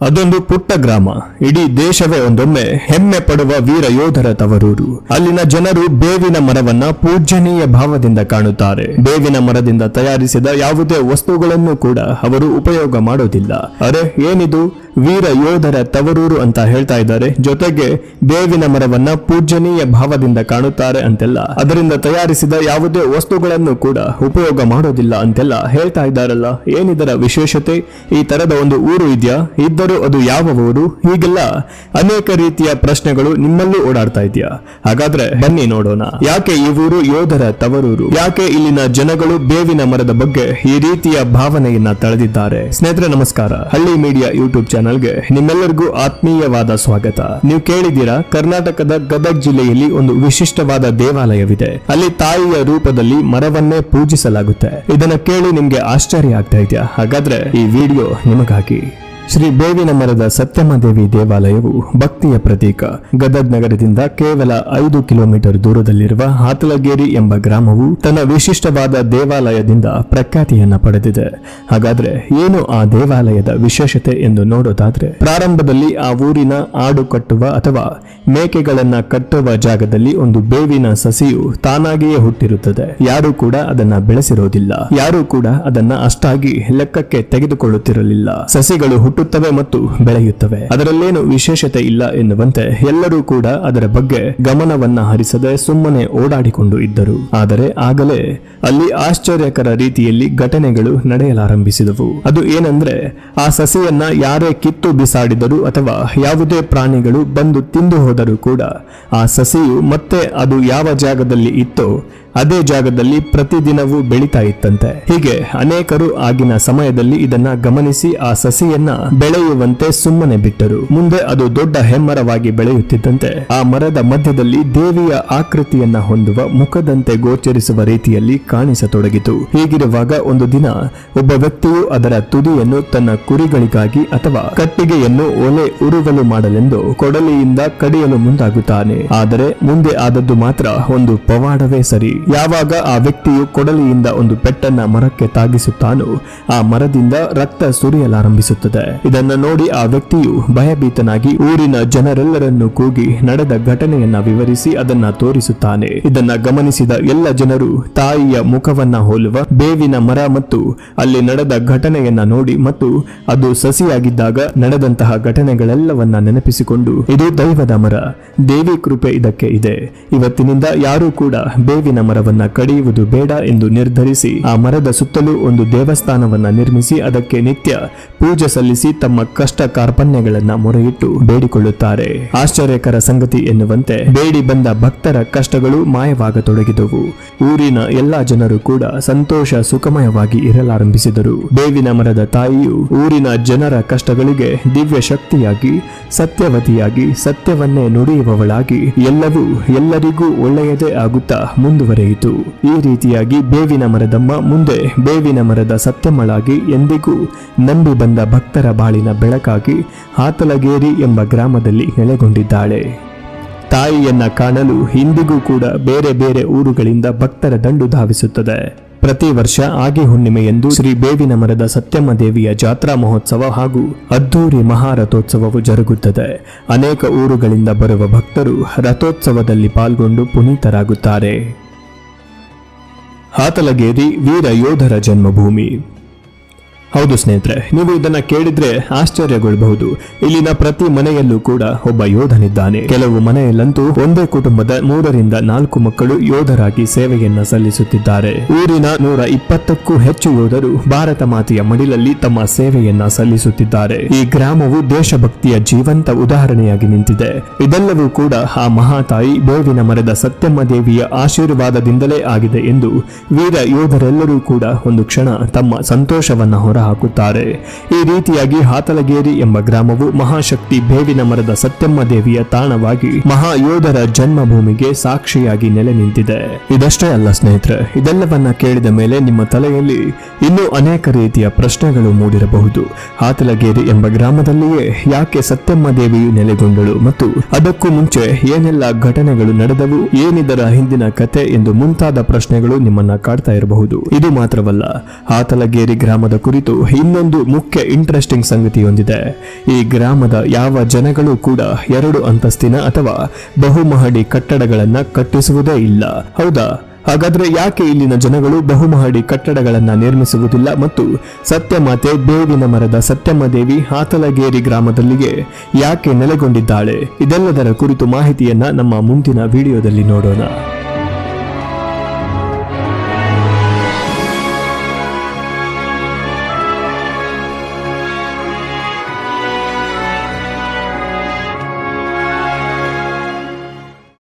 ಅದೊಂದು ಪುಟ್ಟ ಗ್ರಾಮ. ಇಡೀ ದೇಶವೇ ಒಂದೊಮ್ಮೆ ಹೆಮ್ಮೆ ಪಡುವ ವೀರ ಯೋಧರ ತವರೂರು. ಅಲ್ಲಿನ ಜನರು ಬೇವಿನ ಮರವನ್ನ ಪೂಜ್ಯನೀಯ ಭಾವದಿಂದ ಕಾಣುತ್ತಾರೆ. ಬೇವಿನ ಮರದಿಂದ ತಯಾರಿಸಿದ ಯಾವುದೇ ವಸ್ತುಗಳನ್ನು ಕೂಡ ಅವರು ಉಪಯೋಗ ಮಾಡೋದಿಲ್ಲ. ಅರೆ ಏನಿದು? ವೀರ ಯೋಧರ ತವರೂರು ಅಂತ ಹೇಳ್ತಾ ಇದ್ದಾರೆ. ಜೊತೆಗೆ ಬೇವಿನ ಮರವನ್ನ ಪೂಜನೀಯ ಭಾವದಿಂದ ಕಾಣುತ್ತಾರೆ ಅಂತೆಲ್ಲ. ಅದರಿಂದ ತಯಾರಿಸಿದ ಯಾವುದೇ ವಸ್ತುಗಳನ್ನು ಕೂಡ ಉಪಯೋಗ ಮಾಡೋದಿಲ್ಲ ಅಂತೆಲ್ಲ ಹೇಳ್ತಾ ಇದ್ದಾರಲ್ಲ. ಏನಿದರ ವಿಶೇಷತೆ? ಈ ತರದ ಒಂದು ಊರು ಇದೆಯಾ? ಇದ್ದರೂ ಅದು ಯಾವ ಊರು? ಹೀಗೆಲ್ಲ ಅನೇಕ ರೀತಿಯ ಪ್ರಶ್ನೆಗಳು ನಿಮ್ಮಲ್ಲೂ ಓಡಾಡ್ತಾ ಇದೆಯಾ? ಹಾಗಾದ್ರೆ ಬನ್ನಿ ನೋಡೋಣ. ಯಾಕೆ ಈ ಊರು ಯೋಧರ ತವರೂರು? ಯಾಕೆ ಇಲ್ಲಿನ ಜನಗಳು ಬೇವಿನ ಮರದ ಬಗ್ಗೆ ಈ ರೀತಿಯ ಭಾವನೆಯನ್ನ ತಳೆದಿದ್ದಾರೆ? ಸ್ನೇಹಿತರೆ, ನಮಸ್ಕಾರ. ಹಳ್ಳಿ ಮೀಡಿಯಾ ಯೂಟ್ಯೂಬ್ ಚಾನಲ್ಗೆ ನಿಮ್ಮೆಲ್ಲರಿಗೂ ಆತ್ಮೀಯವಾದ ಸ್ವಾಗತ. ನೀವು ಕೇಳಿದ್ದೀರಾ, ಕರ್ನಾಟಕದ ಗದಗ್ ಜಿಲ್ಲೆಯಲ್ಲಿ ಒಂದು ವಿಶಿಷ್ಟವಾದ ದೇವಾಲಯವಿದೆ. ಅಲ್ಲಿ ತಾಯಿಯ ರೂಪದಲ್ಲಿ ಮರವನ್ನೇ ಪೂಜಿಸಲಾಗುತ್ತೆ. ಇದನ್ನ ಕೇಳಿ ನಿಮ್ಗೆ ಆಶ್ಚರ್ಯ ಆಗ್ತಾ ಇದೆಯಾ? ಹಾಗಾದ್ರೆ ಈ ವಿಡಿಯೋ ನಿಮಗಾಗಿ. ಶ್ರೀ ಬೇವಿನ ಮರದ ಸತ್ಯಮಾದೇವಿ ದೇವಾಲಯವು ಭಕ್ತಿಯ ಪ್ರತೀಕ. ಗದಗ್ ನಗರದಿಂದ ಕೇವಲ ಐದು ಕಿಲೋಮೀಟರ್ ದೂರದಲ್ಲಿರುವ ಹಾತಲಗೇರಿ ಎಂಬ ಗ್ರಾಮವು ತನ್ನ ವಿಶಿಷ್ಟವಾದ ದೇವಾಲಯದಿಂದ ಪ್ರಖ್ಯಾತಿಯನ್ನ ಪಡೆದಿದೆ. ಹಾಗಾದ್ರೆ ಏನು ಆ ದೇವಾಲಯದ ವಿಶೇಷತೆ ಎಂದು ನೋಡೋದಾದ್ರೆ, ಪ್ರಾರಂಭದಲ್ಲಿ ಆ ಊರಿನ ಆಡು ಕಟ್ಟುವ ಅಥವಾ ಮೇಕೆಗಳನ್ನ ಕಟ್ಟುವ ಜಾಗದಲ್ಲಿ ಒಂದು ಬೇವಿನ ಸಸಿಯು ತಾನಾಗಿಯೇ ಹುಟ್ಟಿರುತ್ತದೆ. ಯಾರು ಕೂಡ ಅದನ್ನ ಬೆಳೆಸಿರೋದಿಲ್ಲ. ಯಾರು ಕೂಡ ಅದನ್ನ ಅಷ್ಟಾಗಿ ಲೆಕ್ಕಕ್ಕೆ ತೆಗೆದುಕೊಳ್ಳುತ್ತಿರಲಿಲ್ಲ. ಸಸಿಗಳು ಹುಟ್ಟುತ್ತವೆ ಮತ್ತು ಬೆಳೆಯುತ್ತವೆ. ಅದರಲ್ಲೇನು ವಿಶೇಷತೆ ಇಲ್ಲ ಎನ್ನುವಂತೆ ಎಲ್ಲರೂ ಕೂಡ ಅದರ ಬಗ್ಗೆ ಗಮನವನ್ನ ಹರಿಸದೆ ಸುಮ್ಮನೆ ಓಡಾಡಿಕೊಂಡು ಇದ್ದರು. ಆದರೆ ಆಗಲೇ ಅಲ್ಲಿ ಆಶ್ಚರ್ಯಕರ ರೀತಿಯಲ್ಲಿ ಘಟನೆಗಳು ನಡೆಯಲಾರಂಭಿಸಿದವು. ಅದು ಏನಂದ್ರೆ, ಆ ಸಸಿಯನ್ನ ಯಾರೇ ಕಿತ್ತು ಬಿಸಾಡಿದರು ಅಥವಾ ಯಾವುದೇ ಪ್ರಾಣಿಗಳು ಬಂದು ತಿಂದು ಹೋದರೂ ಕೂಡ ಆ ಸಸಿಯು ಮತ್ತೆ ಅದು ಯಾವ ಜಾಗದಲ್ಲಿ ಇತ್ತೋ ಅದೇ ಜಾಗದಲ್ಲಿ ಪ್ರತಿದಿನವೂ ಬೆಳೀತಾ ಇತ್ತಂತೆ. ಹೀಗೆ ಅನೇಕರು ಆಗಿನ ಸಮಯದಲ್ಲಿ ಇದನ್ನ ಗಮನಿಸಿ ಆ ಸಸಿಯನ್ನ ಬೆಳೆಯುವಂತೆ ಸುಮ್ಮನೆ ಬಿಟ್ಟರು. ಮುಂದೆ ಅದು ದೊಡ್ಡ ಹೆಮ್ಮರವಾಗಿ ಬೆಳೆಯುತ್ತಿದ್ದಂತೆ. ಆ ಮರದ ಮಧ್ಯದಲ್ಲಿ ದೇವಿಯ ಆಕೃತಿಯನ್ನ ಹೊಂದುವ ಮುಖದಂತೆ ಗೋಚರಿಸುವ ರೀತಿಯಲ್ಲಿ ಕಾಣಿಸತೊಡಗಿತು. ಹೀಗಿರುವಾಗ ಒಂದು ದಿನ ಒಬ್ಬ ವ್ಯಕ್ತಿಯು ಅದರ ತುದಿಯನ್ನು ತನ್ನ ಕುರಿಗಳಿಗಾಗಿ ಅಥವಾ ಕಟ್ಟಿಗೆಯನ್ನು ಒಲೆ ಉರುಗಲು ಮಾಡಲೆಂದು ಕೊಡಲಿಯಿಂದ ಕಡಿಯಲು ಮುಂದಾಗುತ್ತಾನೆ. ಆದರೆ ಮುಂದೆ ಆದದ್ದು ಮಾತ್ರ ಒಂದು ಪವಾಡವೇ ಸರಿ. ಯಾವಾಗ ಆ ವ್ಯಕ್ತಿಯು ಕೊಡಲಿಯಿಂದ ಒಂದು ಪೆಟ್ಟನ್ನ ಮರಕ್ಕೆ ತಾಗಿಸುತ್ತಾನೋ ಆ ಮರದಿಂದ ರಕ್ತ ಸುರಿಯಲಾರಂಭಿಸುತ್ತದೆ. ಇದನ್ನ ನೋಡಿ ಆ ವ್ಯಕ್ತಿಯು ಭಯಭೀತನಾಗಿ ಊರಿನ ಜನರೆಲ್ಲರನ್ನು ಕೂಗಿ ನಡೆದ ಘಟನೆಯನ್ನ ವಿವರಿಸಿ ಅದನ್ನ ತೋರಿಸುತ್ತಾನೆ. ಇದನ್ನ ಗಮನಿಸಿದ ಎಲ್ಲ ಜನರು ತಾಯಿಯ ಮುಖವನ್ನ ಹೋಲುವ ಬೇವಿನ ಮರ ಮತ್ತು ಅಲ್ಲಿ ನಡೆದ ಘಟನೆಯನ್ನ ನೋಡಿ ಮತ್ತು ಅದು ಸಸಿಯಾಗಿದ್ದಾಗ ನಡೆದಂತಹ ಘಟನೆಗಳೆಲ್ಲವನ್ನ ನೆನಪಿಸಿಕೊಂಡು, ಇದು ದೈವದ ಮರ, ದೇವಿ ಕೃಪೆ ಇದಕ್ಕೆ ಇದೆ. ಇವತ್ತಿನಿಂದ ಯಾರೂ ಕೂಡ ಬೇವಿನ ಮರವನ್ನ ಕಡಿಯುವುದು ಬೇಡ ಎಂದು ನಿರ್ಧರಿಸಿ, ಆ ಮರದ ಸುತ್ತಲೂ ಒಂದು ದೇವಸ್ಥಾನವನ್ನ ನಿರ್ಮಿಸಿ ಅದಕ್ಕೆ ನಿತ್ಯ ಪೂಜೆ ಸಲ್ಲಿಸಿ ತಮ್ಮ ಕಷ್ಟ ಕಾರ್ಪಣ್ಯಗಳನ್ನ ಮೊರೆಯಿಟ್ಟು ಬೇಡಿಕೊಳ್ಳುತ್ತಾರೆ. ಆಶ್ಚರ್ಯಕರ ಸಂಗತಿ ಎನ್ನುವಂತೆ ಬೇಡಿ ಬಂದ ಭಕ್ತರ ಕಷ್ಟಗಳು ಮಾಯವಾಗತೊಡಗಿದವು. ಊರಿನ ಎಲ್ಲಾ ಜನರು ಕೂಡ ಸಂತೋಷ ಸುಖಮಯವಾಗಿ ಇರಲಾರಂಭಿಸಿದರು. ಬೇವಿನ ಮರದ ತಾಯಿಯು ಊರಿನ ಜನರ ಕಷ್ಟಗಳಿಗೆ ದಿವ್ಯ ಶಕ್ತಿಯಾಗಿ, ಸತ್ಯವತಿಯಾಗಿ, ಸತ್ಯವನ್ನೇ ನುಡಿಯುವವಳಾಗಿ ಎಲ್ಲವೂ ಎಲ್ಲರಿಗೂ ಒಳ್ಳೆಯದೇ ಆಗುತ್ತಾ ಮುಂದುವರೆಯಿತು ಈ ರೀತಿಯಾಗಿ ಬೇವಿನ ಮರದಮ್ಮ ಮುಂದೆ ಬೇವಿನ ಮರದ ಸತ್ಯಮ್ಮಳಾಗಿ ಎಂದಿಗೂ ನಂಬಿ ಬಂದ ಭಕ್ತರ ಬಾಳಿನ ಬೆಳಕಾಗಿ ಹಾತಲಗೇರಿ ಎಂಬ ಗ್ರಾಮದಲ್ಲಿ ನೆಲೆಗೊಂಡಿದ್ದಾಳೆ. ತಾಯಿಯನ್ನ ಕಾಣಲು ಇಂದಿಗೂ ಕೂಡ ಬೇರೆ ಬೇರೆ ಊರುಗಳಿಂದ ಭಕ್ತರ ದಂಡು ಧಾವಿಸುತ್ತದೆ. ಪ್ರತಿ ವರ್ಷ ಆಗಿ ಹುಣ್ಣಿಮೆಯಂದು ಶ್ರೀ ಬೇವಿನ ಮರದ ಸತ್ಯಮ್ಮ ದೇವಿಯ ಜಾತ್ರಾ ಮಹೋತ್ಸವ ಹಾಗೂ ಅದ್ದೂರಿ ಮಹಾರಥೋತ್ಸವವು ಜರುಗುತ್ತದೆ. ಅನೇಕ ಊರುಗಳಿಂದ ಬರುವ ಭಕ್ತರು ರಥೋತ್ಸವದಲ್ಲಿ ಪಾಲ್ಗೊಂಡು ಪುನೀತರಾಗುತ್ತಾರೆ. ಹಾತಲಗೇರಿ ವೀರ ಯೋಧರ ಜನ್ಮಭೂಮಿ ಹೌದು ಸ್ನೇಹಿತರೆ, ನೀವು ಇದನ್ನ ಕೇಳಿದ್ರೆ ಆಶ್ಚರ್ಯಗೊಳ್ಳಬಹುದು. ಇಲ್ಲಿನ ಪ್ರತಿ ಮನೆಯಲ್ಲೂ ಕೂಡ ಒಬ್ಬ ಯೋಧನಿದ್ದಾನೆ. ಕೆಲವು ಮನೆಯಲ್ಲಂತೂ ಒಂದೇ ಕುಟುಂಬದ ಮೂರರಿಂದ ನಾಲ್ಕು ಮಕ್ಕಳು ಯೋಧರಾಗಿ ಸೇವೆಯನ್ನ ಸಲ್ಲಿಸುತ್ತಿದ್ದಾರೆ. ಊರಿನ ನೂರ ಇಪ್ಪತ್ತಕ್ಕೂ ಹೆಚ್ಚು ಯೋಧರು ಭಾರತ ಮಾತೆಯ ಮಡಿಲಲ್ಲಿ ತಮ್ಮ ಸೇವೆಯನ್ನ ಸಲ್ಲಿಸುತ್ತಿದ್ದಾರೆ. ಈ ಗ್ರಾಮವು ದೇಶಭಕ್ತಿಯ ಜೀವಂತ ಉದಾಹರಣೆಯಾಗಿ ನಿಂತಿದೆ. ಇದೆಲ್ಲವೂ ಕೂಡ ಆ ಮಹಾತಾಯಿ ಬೇವಿನ ಮರದ ಸತ್ಯಮ್ಮ ದೇವಿಯ ಆಶೀರ್ವಾದದಿಂದಲೇ ಆಗಿದೆ ಎಂದು ವೀರ ಯೋಧರೆಲ್ಲರೂ ಕೂಡ ಒಂದು ಕ್ಷಣ ತಮ್ಮ ಸಂತೋಷವನ್ನ ಹೊರಹಾಕುತ್ತಾರೆ ಈ ರೀತಿಯಾಗಿ ಹಾತಲಗೇರಿ ಎಂಬ ಗ್ರಾಮವು ಮಹಾಶಕ್ತಿ ಬೇವಿನ ಮರದ ಸತ್ಯಮ್ಮ ದೇವಿಯ ತಾಣವಾಗಿ ಮಹಾಯೋಧರ ಜನ್ಮಭೂಮಿಗೆ ಸಾಕ್ಷಿಯಾಗಿ ನೆಲೆ ನಿಂತಿದೆ. ಇದಷ್ಟೇ ಅಲ್ಲ ಸ್ನೇಹಿತರೆ, ಇದೆಲ್ಲವನ್ನ ಕೇಳಿದ ಮೇಲೆ ನಿಮ್ಮ ತಲೆಯಲ್ಲಿ ಇನ್ನೂ ಅನೇಕ ರೀತಿಯ ಪ್ರಶ್ನೆಗಳು ಮೂಡಿರಬಹುದು. ಹಾತಲಗೇರಿ ಎಂಬ ಗ್ರಾಮದಲ್ಲಿಯೇ ಯಾಕೆ ಸತ್ಯಮ್ಮ ದೇವಿಯು ನೆಲೆಗೊಂಡಳು ಮತ್ತು ಅದಕ್ಕೂ ಮುಂಚೆ ಏನೆಲ್ಲ ಘಟನೆಗಳು ನಡೆದವು, ಏನಿದರ ಹಿಂದಿನ ಕತೆ ಎಂದು ಮುಂತಾದ ಪ್ರಶ್ನೆಗಳು ನಿಮ್ಮನ್ನ ಕಾಡ್ತಾ ಇರಬಹುದು. ಇದು ಮಾತ್ರವಲ್ಲ, ಹಾತಲಗೇರಿ ಗ್ರಾಮದ ಕುರಿತು ಕುರಿತು ಇನ್ನೊಂದು ಮುಖ್ಯ ಇಂಟ್ರೆಸ್ಟಿಂಗ್ ಸಂಗತಿಯೊಂದಿದೆ ಈ ಗ್ರಾಮದ ಯಾವ ಜನಗಳು ಕೂಡ ಎರಡು ಅಂತಸ್ತಿನ ಅಥವಾ ಬಹುಮಹಡಿ ಕಟ್ಟಡಗಳನ್ನ ಕಟ್ಟಿಸುವುದೇ ಇಲ್ಲ. ಹೌದಾ? ಹಾಗಾದ್ರೆ ಯಾಕೆ ಇಲ್ಲಿನ ಜನಗಳು ಬಹುಮಹಡಿ ಕಟ್ಟಡಗಳನ್ನ ನಿರ್ಮಿಸುವುದಿಲ್ಲ ಮತ್ತು ಸತ್ಯಮಾತೆ ಬೇವಿನ ಮರದ ಸತ್ಯಮ್ಮ ದೇವಿ ಹಾತಲಗೇರಿ ಗ್ರಾಮದಲ್ಲಿಗೆ ಯಾಕೆ ನೆಲೆಗೊಂಡಿದ್ದಾಳೆ? ಇದೆಲ್ಲದರ ಕುರಿತು ಮಾಹಿತಿಯನ್ನ ನಮ್ಮ ಮುಂದಿನ ವಿಡಿಯೋದಲ್ಲಿ ನೋಡೋಣ.